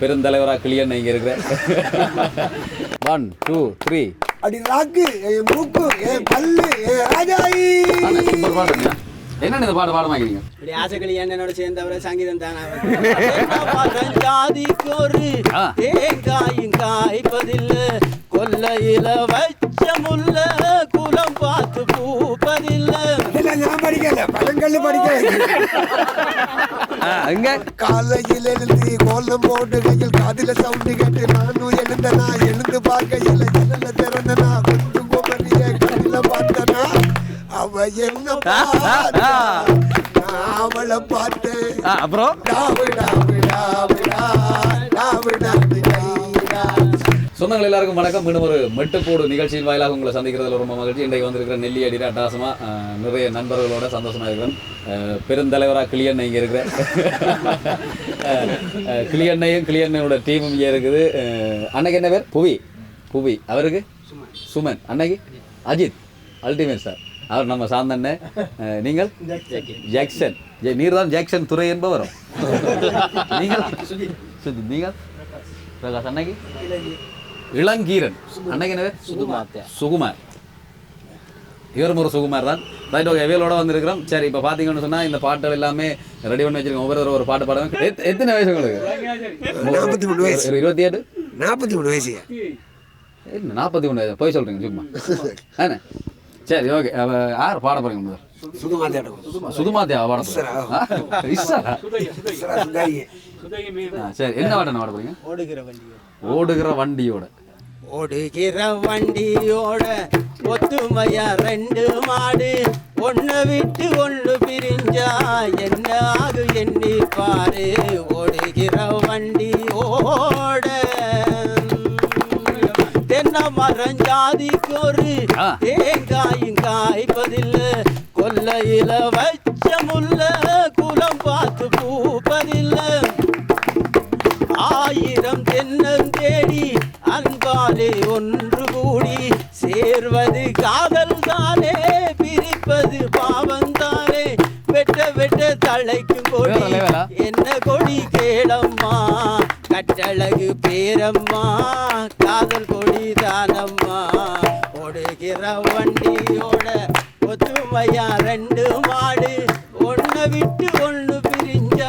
பெருந்தலைவராக Cleanth இங்கே இருக்கிறேன். One two three அடி ராக்கு என் மூக்கு என் பல்லு என் ராஜாயி. என்னென்ன இந்த பாட்டு பாட வாங்கிறீங்க இப்படி ஆசைகளி என்னோட சேர்ந்தவரை சங்கீதம் தானா? ஜாதிக்கு ஒரு. தேங்காயும் காய்ப்பதில்லை கொல்லையில வச்ச முல்ல குலம் பார்த்து பூப்பதில்லை. நான் படிக்கல. பழங்கல்லு படிக்கல. அங்க காலையில் எழுந்து கோலம் போட்டு கையில் காதில சவுண்டு கேட்டு நானும் எழுந்தனா எழுந்து பார்க்கையில் ஜன்னல திறந்தனா அவ என்ன அவளை பார்த்தேன் அப்புறம். சொந்தங்கள் எல்லாருக்கும் வணக்கம். மீண்டும் ஒரு மெட்டுப்போடு நிகழ்ச்சியின் வாயிலாக உங்களை சந்திக்கிறதுல ரொம்ப மகிழ்ச்சி. இன்றைக்கு வந்திருக்கிற நெல்லி அடி அட்டாசமா அஹ், நிறைய நண்பர்களோட சந்தோஷமா இருக்கிறேன் பெருந்தலைவராக கிளியண்ணை இங்கே இருக்கிறேன் கிளியண்ணையும் கிளியண்ணையோட டீமும் இங்கே இருக்குது. அன்னைக்கு என்ன பேர்? புவி. புவி. அவருக்கு? சுமன். அன்னைக்கு? அஜித். Ultimate sir. அவர் நம்ம சாந்தண்ணே. நீங்கள்? ஜாக்சன். ஜெ- நீர் தான் ஜாக்சன் துறை என்பவரும். நீங்கள்? சுஜித் நீங்கள்? பிரகாஷ் அன்னைக்கு இளங்கீரன். அன்னைக்கு என்ன பேர்? சுகுமார். இவரும் ஒரு சுகுமார் தான் ரைட் ஓகே வேலோட வந்திருக்கிறோம். சரி இப்போ பார்த்தீங்கன்னு சொன்னால் இந்த பாட்டுகள் எல்லாமே ரெடி பண்ணி வச்சிருக்கோம். ஒவ்வொரு ஒரு பாட்டு பாடுவேன் எத்- எத்தனை வயசு உங்களுக்கு? நாற்பத்தி மூணு வயசு. இருபத்தி எட்டு நாற்பத்தி மூணு வயசு. நாற்பத்தி மூணு வயசு? போய் சொல்கிறீங்க சும்மா. என்ன சரி ஓகே. யார் பாட போறீங்க முதல்ல? சுகமா தேடம் சுதுமாத்தியா பாட போறீங்க? சரி. என்ன பாட்டு பாட போறீங்க? ஓடுகிற வண்டி ஓடுகிற வண்டியோட. ஓடுகிற வண்டியோட ஒத்துமையா ரெண்டு மாடு. ஒண்ணு விட்டு ஒண்ணு பிரிஞ்சா என்ன ஆகு எண்ணி பாரு. கொல்லையில வச்ச முல்ல குலம் பார்த்து பூப்பதில்லை ஆயிரம் தென்னன் தேடி அன்பாலே ஒன்று கூடி சேர்வது காதல் தானே பிரிப்பது பாவம் தானே வெட்ட வெட்ட தலைக்கும் கொடி? என்ன கொடி கேளம்மா கட்டழகு பேரம்மா ஒத்துமையா ரெண்டு மாடு. ஒண்ணு விட்டு ஒண்ணு பிரிஞ்சா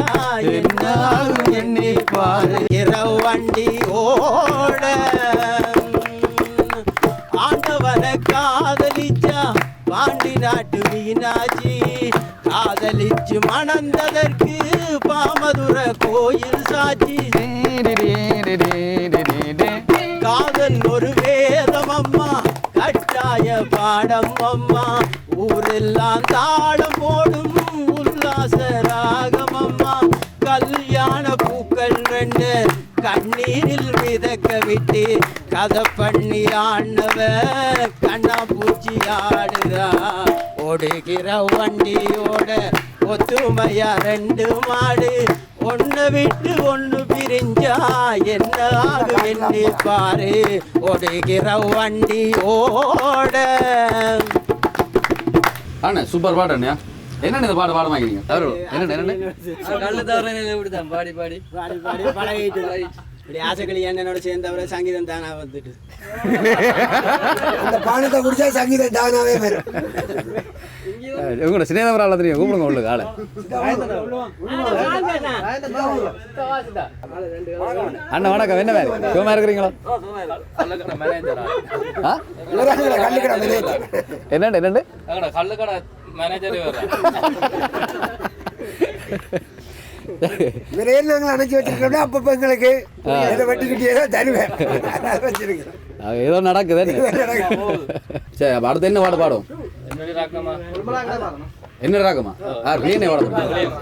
என்ன ஆகும் இரவு வண்டி ஓட. ஆண்டவனை காதலிச்சா பாண்டி நாட்டு மீனாட்சி. காதலிச்சு மணந்ததற்கு பாமதுர கோயில் சாட்சி. காதல் ஒரு வேதம் அம்மா. கட்டாய பாடம் அம்மா. எல்லாம் தாளம் போடும் உல்லாச ராகமம்மா. கல்யாண பூக்கள் ரெண்டு கண்ணீரில் மிதக்க விட்டு கதை பண்ணி ஆண்டவ கண்ணா பூச்சி ஆடுதா ஓடுகிற வண்டியோட ஒத்துமையா ரெண்டு மாடு. ஒன்று விட்டு ஒன்று பிரிஞ்சா என்ன ஆகும் பாரு. ஓடுகிற வண்டி ஓட அண்ணா சூப்பர் பாட்டு அண்ணா என்னென்ன இந்த பாட்டு பாட வாங்கிறீங்க தவறு தவிர இப்படிதான் பாடி பாடி பாடி பாடி பழகிட்டு இப்படி ஆசைகளி என்னோட சேர்ந்தவரை சங்கீதம் தானா வந்துட்டு அந்த பானத்தை குடிச்சா சங்கீதம் தானாவே வரும் உங்களோட சினேதவர ஆள தெரியும். கூப்பிடுங்க உங்களுக்கு ஆளை. அண்ணா வணக்கம். என்ன வேறு சும்மா இருக்கிறீங்களா? என்னண்டு என்னண்டு? கல்லுக்கடை மேனேஜர் வேற இவரே நாங்கள் அணைச்சி வச்சிருக்கோம்னா அப்பப்போ எங்களுக்கு இதை வெட்டிக்கிட்டே தான் தருவேன். ஏதோ நடக்குது. சரி அப்ப அடுத்து என்ன பாட்டு பாடும் என்ன ராகமா ஆ. கிளியனே பாட போறேன்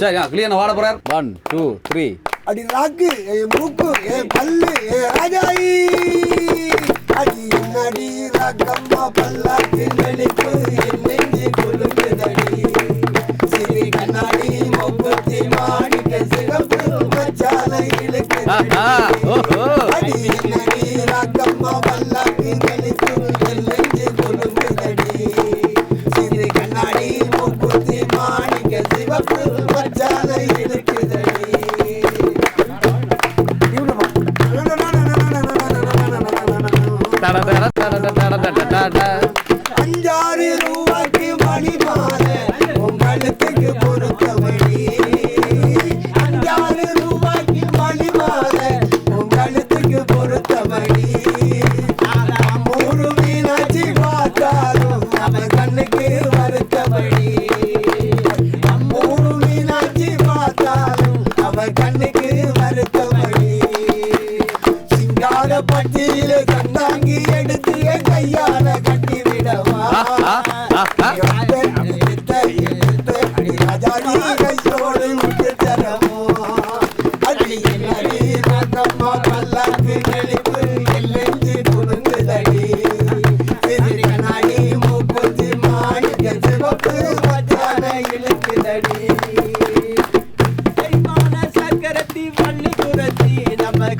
சரி ஆ கிளியனை பாட போறார். ஒன் டூ த்ரீ அடி ராக்கு என் மூக்கு என் பல்லு என் ராஜாயி. அடி என்னடி ராக்கம்மா பல்லாக்கு நெளிப்பு என் நெஞ்சு குலுங்குதடி. சிறு கண்ணாடி மூக்குத்தி மாடிக்க சிகப்பு மச்சாலை ஆஹா,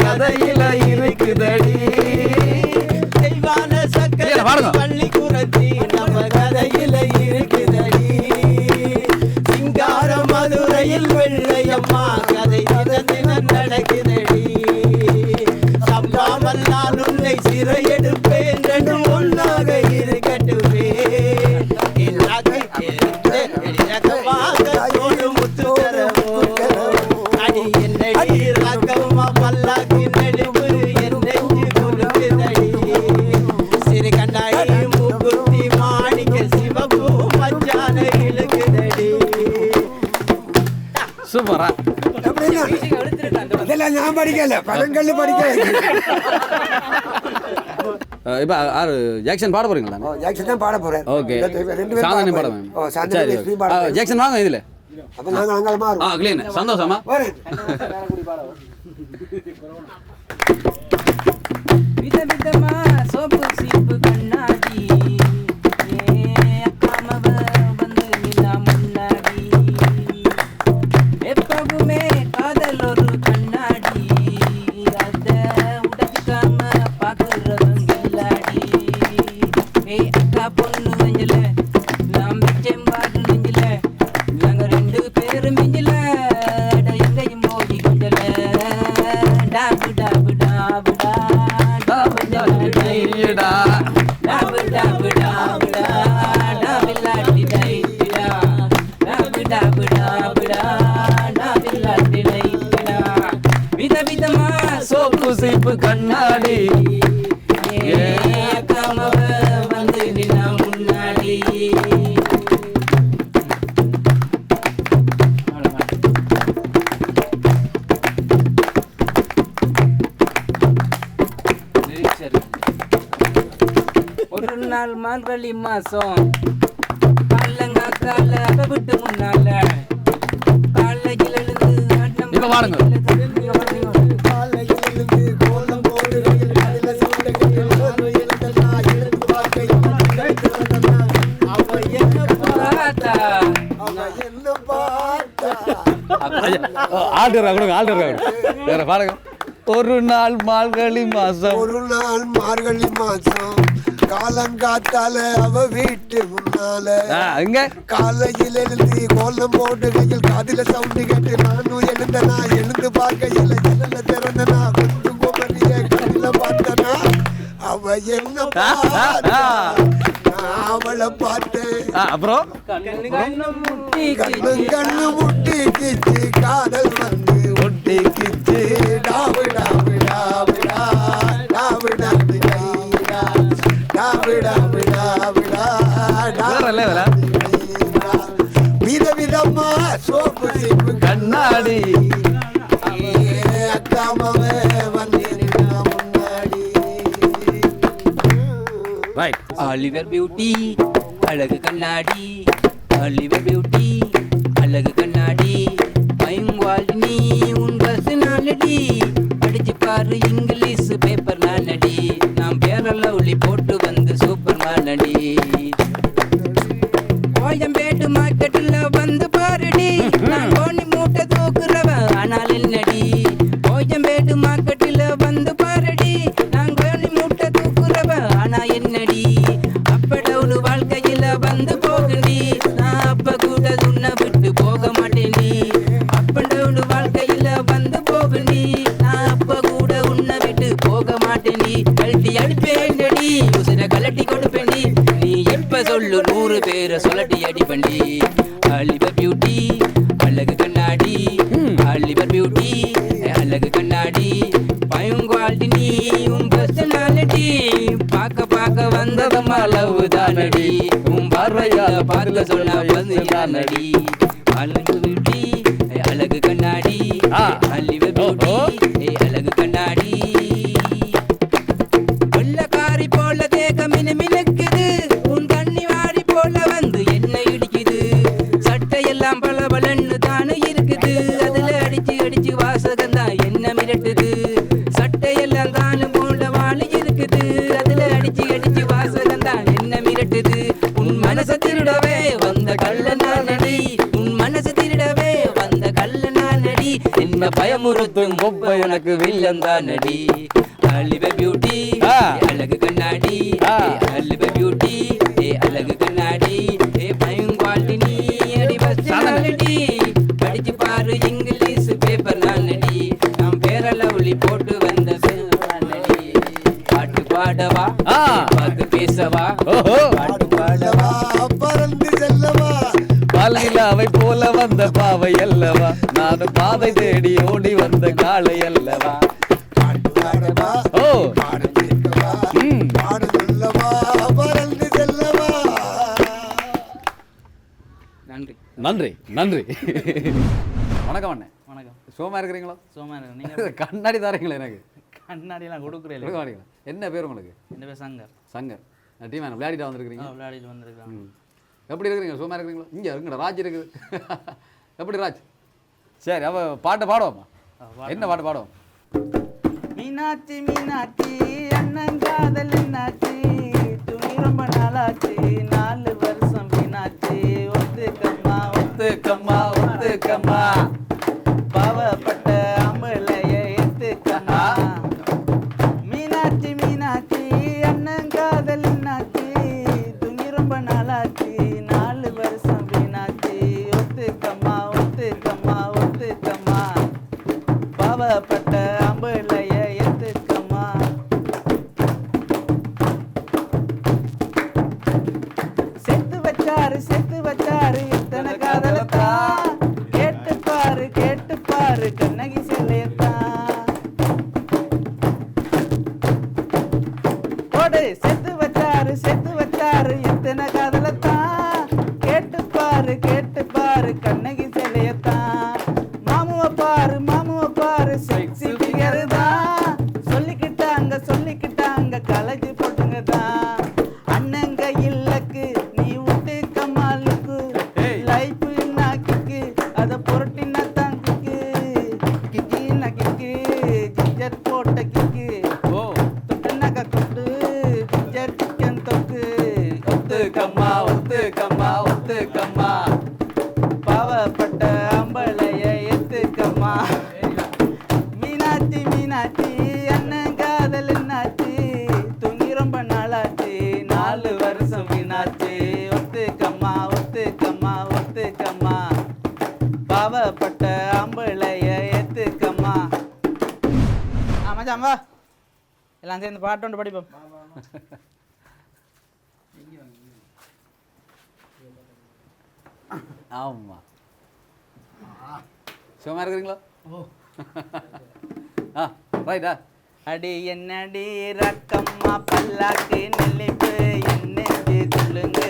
கதையில இருக்குதடி. தெய்வான சக்கரை பள்ளி படிக்கல பழங்கள்னு படிக்கல இப்போ ஆறு ஜாக்சன் பாட போறீங்களா ஜாக்சன் தான் பாட போறேன் ஓகே சாதாரண பாட ஓ சாதாரண ஜாக்சன் வாங்க இதுல அப்ப நாங்க அங்க மாறுவோம் ஆ க்ளீன் சந்தோஷமா மார்கழி மாசம் கல்லங்காக்கால விட்டு முன்னால காலையில் எழுந்து இப்ப பாருங்க ஆல்டர் கொடுங்க ஆல்டர் வேற பாருங்க ஒரு நாள் மார்கழி மாசம் ஒரு நாள் மார்கழி மாசம் காலங்காத்தால அவ வீட்டு முன்னால. அங்க காலையில் எழுந்து கோலம் போட்டு கையில் காதில சவுண்டு கேட்டு நானும் எழுந்தனா எழுந்து பார்க்கையில ஜனல திறந்தனா கொஞ்சம் குமரிய கண்ணில பார்த்தனா அவ என்ன அவளை பார்த்தேன். அப்புறம்? கண்ணு கண்ணு முட்டி கிச்சு காதல் வந்து ஒட்டி கிச்சு. டாவு டாவு டாவு. விதவிதமா சோப்பு சீப்பு கண்ணாடி. அக்காமவே வந்து முன்னாடி. ஆலிவர் பியூட்டி அழகு கண்ணாடி. ஆலிவர் பியூட்டி என்னடி? Vive oh, oh. el. அவ உனக்கு வில்லன் தானடி. அழிவ பியூட்டி அழகு கண்ணாடி. அழிவ பியூட்டி காட்டுவாட பாதை தேடி ஓடி வந்த காளை அல்லவா? ஓ. நன்றி. நன்றி நன்றி. வணக்கம் அண்ணே. வணக்கம். சோமா இருக்கிறீங்களோ? சோமா இருக்கிறீங்க கண்ணாடி தாரீங்களா எனக்கு. கண்ணாடியெல்லாம் கொடுக்குறீங்களா என்ன பேர் உங்களுக்கு? என்ன பேர் சங்கர். சங்கர். டீம் விளையாடிட்டு வந்திருக்கிறீங்க. விளையாடிட்டு வந்திருக்கிறேன் எப்படி இருக்கிறீங்க? சோமா இருக்கிறீங்களோ? இங்கே இருக்குங்கடா ராஜ் இருக்குது. எப்படி ராஜ்? சரி அவ பாட்டை பாடுவோமா? என்ன பாட்டு பாடுவோம்? மீனாட்சி மீனாட்சி அண்ணன் காதல் என்னாச்சு? துணி ரொம்ப நாளாச்சு. நாலு வருஷம் மீனாட்சி. ஒத்துக்கம்மா ஒத்துக்கம்மா ஒத்துக்கம்மா. 했던 மச்சான் வா. எல்லாம் சேர்ந்து பாட்டு ஒன்று படிப்போம். ஆமாம் சும்மா இருக்கிறீங்களோ? ஆ ரைட்டா அடி என்னடி ரக்கம்மா பல்லாக்கு நெல்லிப்பு என்னெஞ்சு சொல்லுங்க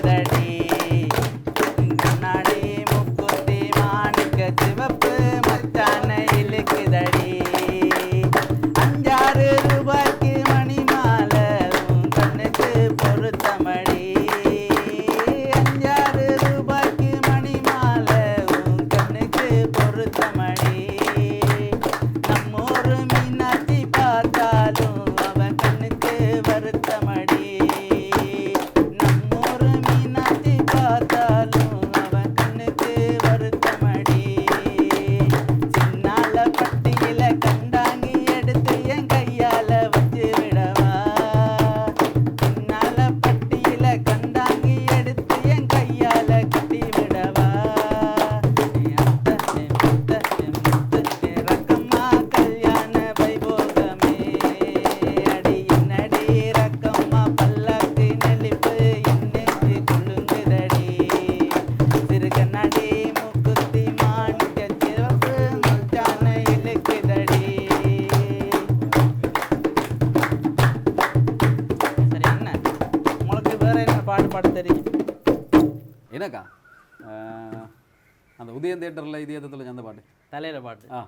തിയേറ്ററിലെ ഇത് ചെയ്ത് തുളഞ്ഞ பாட்டு? തലയിലെ പാട്ട് ആ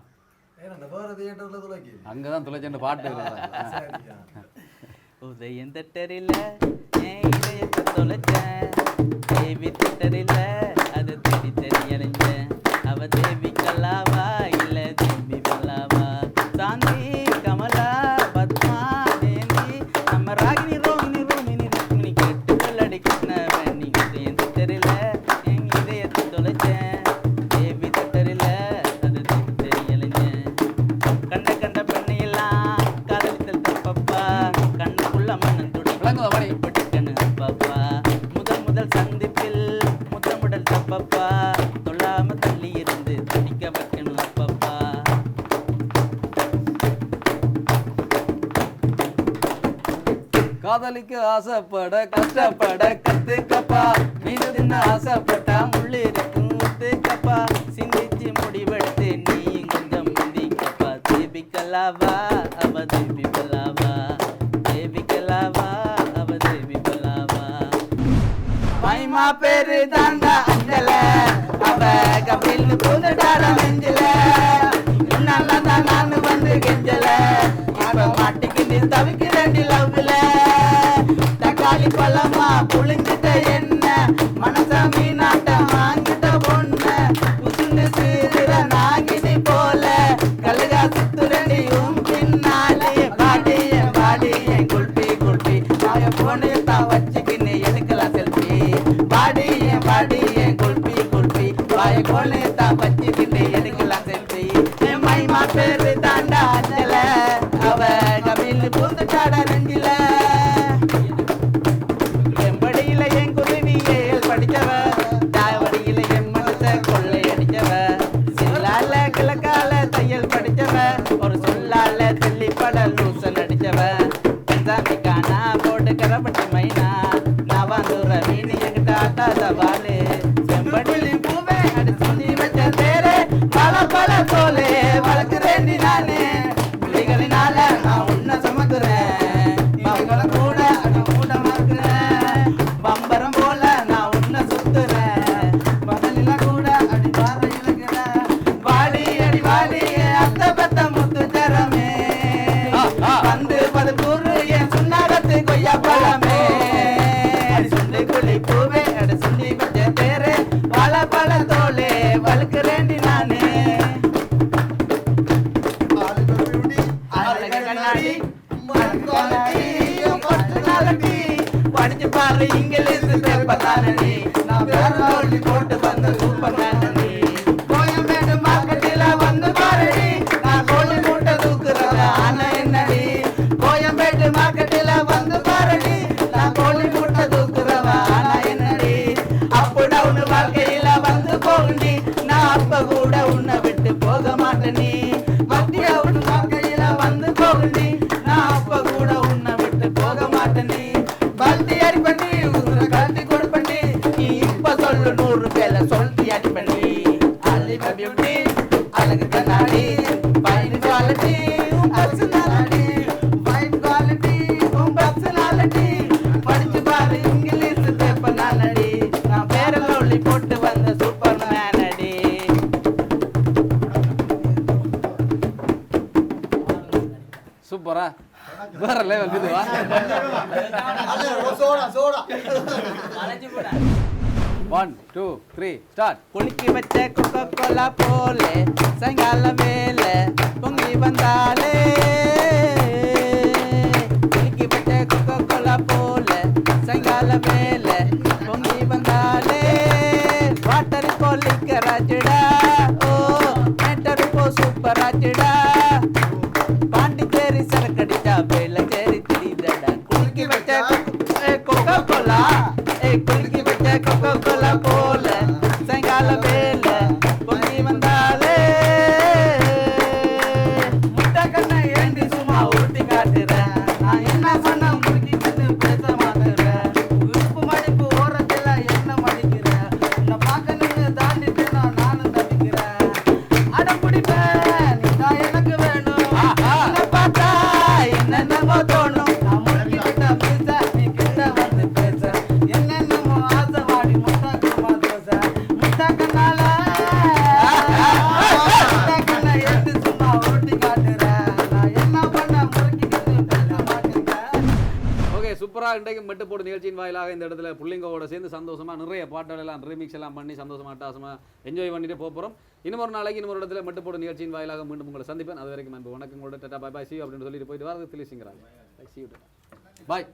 அங்கதான் துளைச்சண்ட பாட்டு. உதயம் தட்டரில ஏன் இதயத்தை தொலைச்சேன் தேவி தட்டரில அது தடி தடி அலைஞ்ச காதலிக்கு ஆசைப்பட கஷ்டப்பட கத்துக்கப்பா. மீன் தின்ன ஆசைப்பட்டா முள்ளு இருக்கும் ஒத்துக்கப்பா சிந்திச்சு முடிவெடுத்து நீயும் கொஞ்சம் முந்திக்கப்பா தேபிக்கலாவா அவ தேபி பலாவா தேபிக்கலாவா அவ தேபி பலாவா மைமா பேரு தாண்டா அந்தல அவ கபில் போதுடாரா நெஞ்சில. நல்லா தான் நான் வந்து கெஞ்சல. அவ மாட்டுக்கு நீ தவிக்கிறேன் லவ்ல பழமா புளிஞ்சிட்ட என்ன இங்கிலீஷ் பேப்பர் தானே. நான் பேர் போட்டு வந்த சூப்பர் மேன். சூப்பரா? வேற லெவல் இதுவா ஒன் டூ த்ரீ ஸ்டார்ட் குளிக்கி வச்ச கொக்கோ கோலா போல சங்கால மேலே வந்தாலே. குலுக்கி விட்ட கொக்கோ கோலா போல சங்கால மேல பொங்கி வந்தாலே. வாட்டர் போலிக்க ராஜடா. இன்றைக்கும் மெட்டு போடும் நிகழ்ச்சியின் வாயிலாக இந்த இடத்துல பிள்ளைங்கோட சேர்ந்து சந்தோஷமாக நிறைய பாட்டல் ரீமிக்ஸ் எல்லாம் பண்ணி சந்தோஷமாக அட்டாசமாக என்ஜாய் பண்ணிட்டு போகிறோம் இன்னும் ஒரு நாளைக்கு இன்னொரு இடத்துல மெட்டு போடும் நிகழ்ச்சியின் வாயிலாக மீண்டும் உங்களை சந்திப்பேன். அது வரைக்கும் அன்பு வணக்கம் உங்களோட டட்டா பாய் பாய் சி அப்படின்னு சொல்லிட்டு போயிட்டு வரது தெளிசிங்கிறாங்க பாய்